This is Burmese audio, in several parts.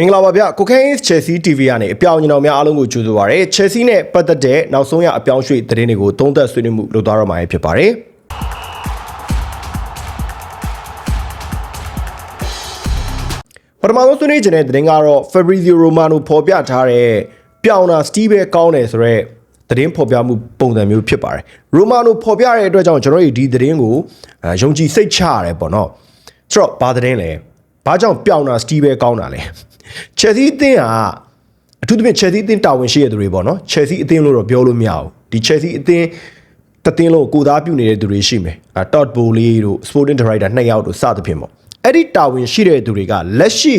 မင်္ဂလာပါဗျကိုခိုင်း Chelsea TV ကနေအပြောင်းအလဲများအားလုံးကိုကြိုဆိုပါရစေ Chelsea နဲ့ပတ်သက်တဲ့နောက်ဆုံးရအပြောင်းရွှေ့သတင်းတွေကိုသုံးသပ်ဆွေးနွေးမှုလုပ်သွားတော့မှာဖြစ်ပါတယ်ပထမဆုံးဆွေးနွေးခြင်းတဲ့သတင်းကတော့ Fabrizio Romano ဖော်ပြထားတဲ့ပြောင်းတာ Steve ပဲကောင်းတယ်ဆိုတော့သတင်းဖော်ပြမှုပုံစံမျိုးဖြစ်ပါတယ်။ Romano ဖော်ပြတဲ့အတွက်ကြောင့်ကျွန်တော်တို့ဒီသတင်းကိုအဲယုံကြည်စိတ်ချရတယ်ပေါ့နော်။ဆိုတော့ဘာသတင်းလဲ။ဘာကြောင့်ပြောင်းတာ Steve ပဲကောင်းတာလဲ။ Chelsea အသင်းကအထူးသဖြင့် Chelsea အသင်းတာဝန်ရှိတဲ့သူတွေပေါ့နော်။ Chelsea အသင်းလို့တော့ပြောလို့မရဘူး။ဒီ Chelsea အသင်းတသင်းလုံးကိုသားပြုနေတဲ့သူတွေရှိမယ်။အဲ Todd Bowley တို့ Sporting Director နှစ်ယောက်တို့စသဖြင့်ပေါ့။အဲ့ဒီတာဝန်ရှိတဲ့သူတွေကလက်ရှိ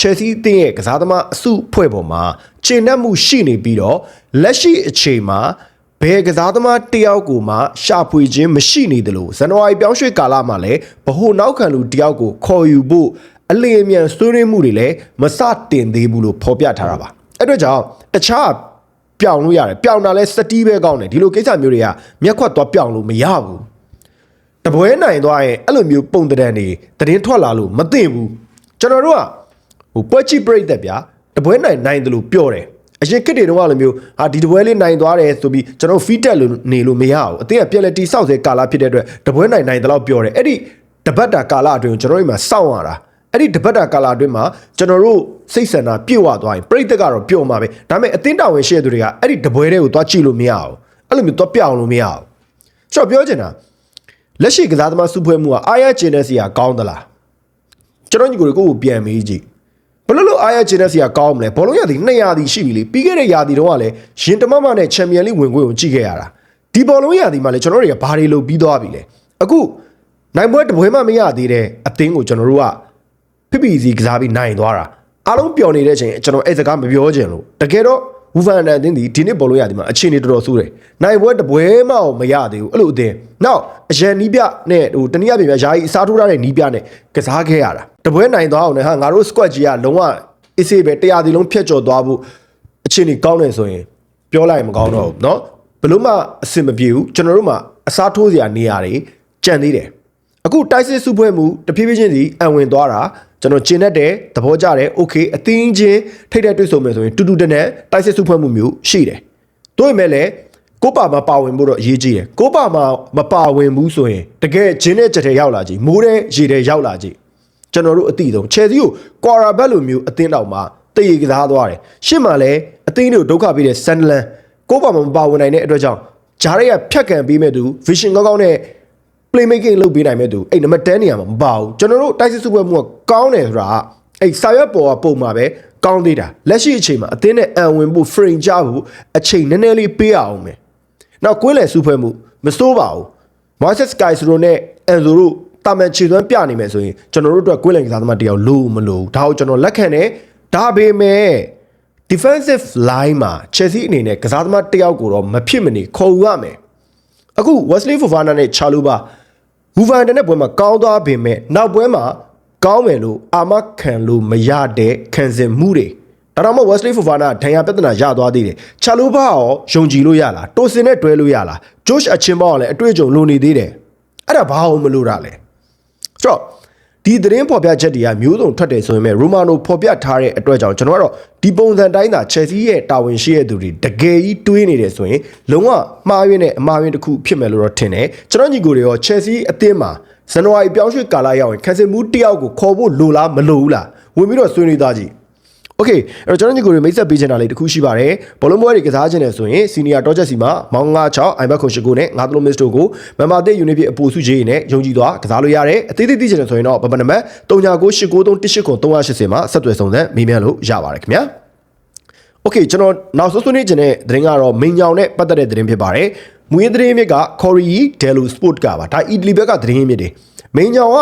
Chelsea အသင်းရဲ့ကစားသမားအစုအဖွဲ့ပေါ်မှာခြေနှက်မှုရှိနေပြီးတော့လက်ရှိအချိန်မှာဘယ်ကစားသမားတယောက်ကိုမှရှာဖွေခြင်းမရှိနေတယ်လို့ဇန်နဝါရီပြောင်းရွှေ့ကာလမှာလည်းဗဟိုနောက်ခံလူတယောက်ကိုခေါ်ယူဖို့ အလင်းအမြန်ဆွေးနွေးမှုတွေလည်းမစတင်သေးဘူးလို့ဖော်ပြထားတာပါအဲ့အတွက်ကြောင့်တခြားပြောင်းလို့ရတယ်ပြောင်းတာလဲစတီးပဲကောင်းတယ်ဒီလိုကိစ္စမျိုးတွေကမျက်ခွက်သွားပြောင်းလို့မရဘူးတပွဲနိုင်သွားရင်အဲ့လိုမျိုးပုံတံတန်တွေတရင်ထွက်လာလို့မသိဘူးကျွန်တော်တို့ကဟိုပွဲချိပြိတ်သက်ဗျာတပွဲနိုင်နိုင်တယ်လို့ပြောတယ်အရင်ကစ်တွေတော့လိုမျိုးဟာဒီတပွဲလေးနိုင်သွားတယ်ဆိုပြီးကျွန်တော် feedback လို့နေလို့မရဘူးအတင်းကပြက်လက်တီစောက်စေကာလာဖြစ်တဲ့အတွက်တပွဲနိုင်နိုင်တယ်လို့ပြောတယ်အဲ့ဒီတပတ်တာကာလာအတွင်းကျွန်တော်တို့မှာစောင့်ရတာ အဲ့ဒီတပတ်တာကာလာအတွင်းမှာကျွန်တော်တို့စိတ်ဆန္ဒပြည့်ဝသွားရင်ပြိတ်သက်ကတော့ပျော်မှာပဲဒါပေမဲ့အတင်းတာဝန်ရှိတဲ့သူတွေကအဲ့ဒီတပွဲတွေကိုသွားကြည့်လို့မရဘူးအဲ့လိုမျိုးသွားပြောင်းလို့မရဘူးကျွန်တော်ပြောချင်တာလက်ရှိကစားသမားစုဖွဲ့မှုကအားရကျင်တဲ့စီကကောင်းသလားကျွန်တော်ညီကိုတွေကိုကိုပြန်မေးကြည့်ဘလို့လို့အားရကျင်တဲ့စီကကောင်းမလဲဘောလုံးရသည်200ရာသီရှိပြီလေပြီးခဲ့တဲ့ရာသီတုန်းကလည်းရင်တမမနဲ့ချန်ပီယံလိဝင်ခွင့်ကိုကြည့်ခဲ့ရတာဒီဘောလုံးရာသီမှာလည်းကျွန်တော်တွေကဘာတွေလုပ်ပြီးသွားပြီလဲအခုနိုင်ပွဲတပွဲမှမရသေးတဲ့အသင်းကိုကျွန်တော်တို့က ဖိဖိစီကစားပြီးနိုင်သွားတာအားလုံးပျော်နေတဲ့အချိန်ကျွန်တော်အဲ့စကားမပြောချင်လို့တကယ်တော့ဝူဖန်အန်အသင်းဒီဒီနေ့ဘောလုံးရာသီမှာအခြေအနေတော်တော်ဆိုးတယ်နိုင်ပွဲတပွဲမှမရသေးဘူးအဲ့လိုအသင်းနောက်အရန်နီးပြနဲ့ဟိုတနည်းအားဖြင့်ယာယီအစားထိုးထားတဲ့နီးပြနဲ့ကစားခဲ့ရတာတပွဲနိုင်သွားအောင်လည်းဟာငါတို့ squad ကြီးကလုံးဝအစ်စေးပဲတရားဒီလုံးဖြတ်ကျော်သွားဖို့အခြေအနေကောင်းတယ်ဆိုရင်ပြောလိုက်ရင်မကောင်းတော့ဘူးเนาะဘလို့မှအဆင်မပြေဘူးကျွန်တော်တို့မှအစားထိုးစရာနေရာတွေကြံသေးတယ်အခုတိုက်စစ်စုဖွဲ့မှုတဖြည်းဖြည်းချင်းစီအံဝင်သွားတာ ကျွန်တော်ကျင်တတ်တယ်သဘောကျတယ် okay အသင်းချင်းထိတဲ့တွေ့ဆုံမယ်ဆိုရင်တူတူတနဲ့တိုက်စစ်စုဖွဲ့မှုမျိုးရှိတယ်တို့ရမဲ့လည်းကိုပါမပါဝင်ဖို့တော့အရေးကြီးတယ်ကိုပါမမပါဝင်ဘူးဆိုရင်တကယ်ဂျင်းတဲ့ကြက်တဲ့ရောက်လာကြည်မိုးတဲ့ရေတဲ့ရောက်လာကြည်ကျွန်တော်တို့အတိဆုံးချယ်ဆီကိုကွာရာဘက်လိုမျိုးအသင်းတော်မှာတည်ရကစားသွားတယ်ရှင့်မှာလည်းအသင်းတို့ဒုက္ခပေးတဲ့ဆန်ဒလန်ကိုပါမမပါဝင်နိုင်တဲ့အတွက်ကြောင့်ဂျားရဲကဖြတ်ကန်ပေးမဲ့သူ vision ကောင်းကောင်းနဲ့ play making လုပ်ပေးနိုင်မဲ့သူအဲ့နံပါတ်10နေရာမှာမပါဘူးကျွန်တော်တို့တိုက်စစ်စုပွဲမှုကကောင်းတယ်ဆိုတာအဲ့စာရွက်ပေါ်ကပုံမှာပဲကောင်းသေးတာလက်ရှိအချိန်မှာအသင်းနဲ့အံဝင်ဖို့ frame ကြဖို့အချိန်နည်းနည်းလေးပေးအောင်မယ်နောက်ကွင်းလယ်စုဖွဲ့မှုမစိုးပါဘူး Moises Caicedo နဲ့ Enzo တို့တာမန်ခြေသွမ်းပြနေမယ်ဆိုရင်ကျွန်တော်တို့အတွက်ကွင်းလယ်ကစားသမားတယောက်လိုမလို့ဒါကိုကျွန်တော်လက်ခံတယ်ဒါပေမဲ့ defensive line မှာ Chelsea အနေနဲ့ကစားသမားတယောက်ကိုတော့မဖြစ်မနေခေါ်ယူရမယ်အခု Wesley Fofana နဲ့ Chaluba ဝူဗန်တနဲ့ပွဲမှာကောင်းသွားပေမဲ့နောက်ပွဲမှာကောင်းမယ်လို့အာမခံလို့မရတဲ့ခံစင်မှုတွေဒါတော့မှ Wesley Fofana ဒဏ်ရာပြဿနာရသွားသေးတယ်ချာလိုဘာရောယုံကြည်လို့ရလားတိုစင်နဲ့တွဲလို့ရလား Josh အချင်းပေါကလည်းအတွေ့အကြုံလိုနေသေးတယ်အဲ့ဒါဘာအောင်မလို့တာလဲဆိုတော့ ဒီသတင်းဖော်ပြချက်တွေကမျိုးစုံထွက်တယ်ဆိုရင်ပဲရိုမာနိုဖော်ပြထားတဲ့အတွက်ကြောင့်ကျွန်တော်ကတော့ဒီပုံစံတိုင်းသာ Chelsea ရဲ့တာဝန်ရှိတဲ့သူတွေတကယ်ကြီးတွေးနေတယ်ဆိုရင်လုံးဝမှားယွင်းတဲ့အမှားယွင်းတစ်ခုဖြစ်မယ်လို့တော့ထင်တယ်ကျွန်တော်ညီကိုတွေရော Chelsea အသင်းမှာဇန်နဝါရီပြောင်းရွှေ့ကာလရောက်ရင်ခံစစ်မှုတယောက်ကိုခေါ်ဖို့လိုလားမလိုဘူးလားဝင်ပြီးတော့ဆွေးနွေးသားကြည့် โอเคအဲ့တော့ကျွန်တော်ညီကိုတွေမိတ်ဆက်ပေးချင်တာလေးတစ်ခုရှိပါတယ်ဘောလုံးပွဲတွေကစားချင်တယ်ဆိုရင်စီနီယာတော့ချက်စီမှာမောင်96အိုင်ဘက်ခုံရှိကိုနဲ့ငါးသလုံးမစ်တို့ကိုမမတဲ့ယူနစ်ပြအပူစုကြီးနဲ့ယုံကြည်သွားကစားလို့ရတယ်အသေးသေးသိချင်တယ်ဆိုရင်တော့ဘဘနံပါတ်3998931880မှာဆက်သွယ်ဆောင်တဲ့မေးမြန်းလို့ရပါတယ်ခင်ဗျာโอเคကျွန်တော်နောက်ဆုံးဆွေးနွေးချင်တဲ့သတင်းကတော့မင်းညောင်နဲ့ပတ်သက်တဲ့သတင်းဖြစ်ပါတယ်မူရင်းသတင်းမြစ်က Corey Delu Sport ကပါဒါအီတလီဘက်ကသတင်းမြစ်တွေ မင်းညောင်က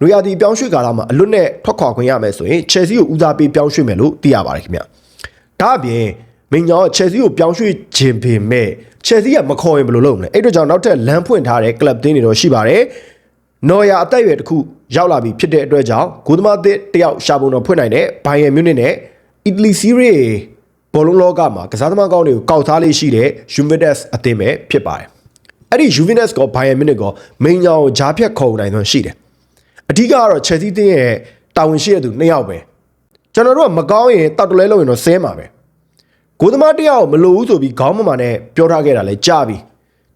နွေရာသီပြောင်းရွှေ့ကာလမှာအလွတ်နဲ့ထွက်ခွာခွင့်ရမယ်ဆိုရင် Chelsea ကိုဦးစားပေးပြောင်းရွှေ့မယ်လို့သိရပါတယ်ခင်ဗျဒါအပြင်မင်းညောင်က Chelsea ကိုပြောင်းရွှေ့ခြင်းပင်မဲ့ Chelsea ကမခေါ်ရင်ဘယ်လိုလုပ်မလဲအဲ့တို့ကြောင့်နောက်ထပ်လမ်းဖွင့်ထားတဲ့ club တင်းတွေတော့ရှိပါတယ်နော်ယာအသက်အရွယ်တစ်ခုရောက်လာပြီဖြစ်တဲ့အတွက်ကြောင့်ဂိုးသမားသစ်တယောက်ရှာပုံတော်ဖွင့်နိုင်တဲ့ဘိုင်ယန်မြူနစ်နဲ့အီတလီစီးရီးဘောလုံးလောကမှာကစားသမားကောင်းတွေကိုကောက်စားလေးရှိတဲ့ Juventus အသင်းပဲဖြစ်ပါတယ် အဲ့ဒီ Juventus က Bayern Munich ကမိန်ကြောင်ဂျားဖြတ်ခေါ်နိုင်သွန်းရှိတယ်အဓိကကတော့ Chelsea တင်းရဲ့တာဝန်ရှိတဲ့သူနှစ်ယောက်ပဲကျွန်တော်တို့ကမကောင်းရင်တောက်တလဲလုံးရင်တော့ဆဲမှာပဲကိုသမားတယောက်မလို့ဘူးဆိုပြီးခေါင်းမမာနဲ့ပြောထားခဲ့တာလဲကြားပြီ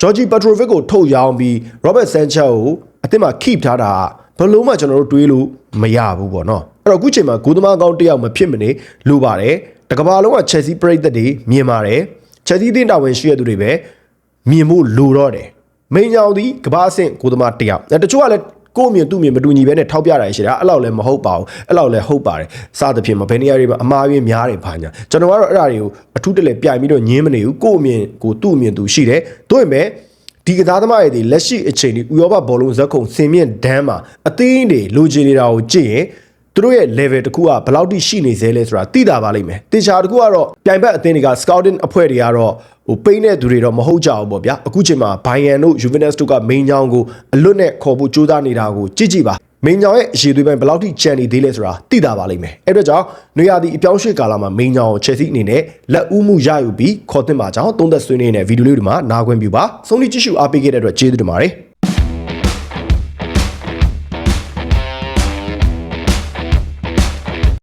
ဂျော်ဂျီပက်ထရိုဗစ်ကိုထုတ်ရောင်းပြီးရောဘတ်ဆန်ချက်ကိုအသစ်မှာ keep ထားတာဘယ်လို့မှကျွန်တော်တို့တွေးလို့မရဘူးပေါ့နော်အဲ့တော့အခုချိန်မှာကိုသမားကောင်းတယောက်မဖြစ်မနေလိုပါတယ်တကဘာလုံးက Chelsea ပရိသတ်တွေမြင်ပါတယ် Chelsea တင်းတာဝန်ရှိရတဲ့သူတွေပဲ မြင်ဖို့လိုတော့တယ်မိန်ကြောင်ဒီကဘာအဆင့်ကိုသမားတယောက်အဲတချို့ကလည်းကိုယ့်အမြင်သူ့အမြင်မတူညီပဲနဲ့ထောက်ပြတာရှိတာအဲ့လောက်လည်းမဟုတ်ပါဘူးအဲ့လောက်လည်းဟုတ်ပါတယ်စသဖြင့်မဘယ်နေရာတွေမှာအမှားရင်းများတယ်ဘာညာကျွန်တော်ကတော့အဲ့ဒါတွေကိုအထူးတလဲပြိုင်ပြီးတော့ညင်းမနေဘူးကိုယ့်အမြင်ကိုသူ့အမြင်သူရှိတယ်တို့ရင်ပဲဒီကစားသမားတွေဒီလက်ရှိအချိန်ဒီဥရောပဘောလုံးဇက်ခုံစင်မြင့်ဒန်းမှာအသင်းတွေလိုချင်နေတာကိုကြည့်ရင်သူတို့ရဲ့ level တခုကဘယ်လောက်ထိရှိနေသေးလဲဆိုတာသိတာပါလိမ့်မယ်။တေချာတခုကတော့ပြိုင်ဘက်အသင်းတွေက scouting အဖွဲ့တွေကတော့ ဟိုပိန်းတဲ့သူတွေတော့မဟုတ်ကြဘူးပေါ့ဗျာ။အခုချိန်မှာ Bayern တို့ Juventus တို့က main ချောင်းကိုအလွတ်နဲ့ခေါ်ဖို့ကြိုးစားနေတာကိုကြည့်ကြည့်ပါ။ main ချောင်းရဲ့အရေးသွေးပိုင်းဘယ်လောက်ထိကျန်နေသေးလဲဆိုတာသိတာပါလိမ့်မယ်။အဲ့တော့ကြောင့်နွေရာသီအပြောင်းရွှေ့ကာလမှာ main ချောင်းကို Chelsea အနေနဲ့လက်ဦးမှုရယူပြီးခေါ်တင်ပါကြောင်းသုံးသက်ဆွေးနွေးနေတဲ့ဗီဒီယိုလေးတွေမှာနားခွင့်ပြုပါ။ဆုံးဖြတ်ကြည့်ရှုအားပေးခဲ့တဲ့အတွက်ကျေးဇူးတင်ပါတယ်။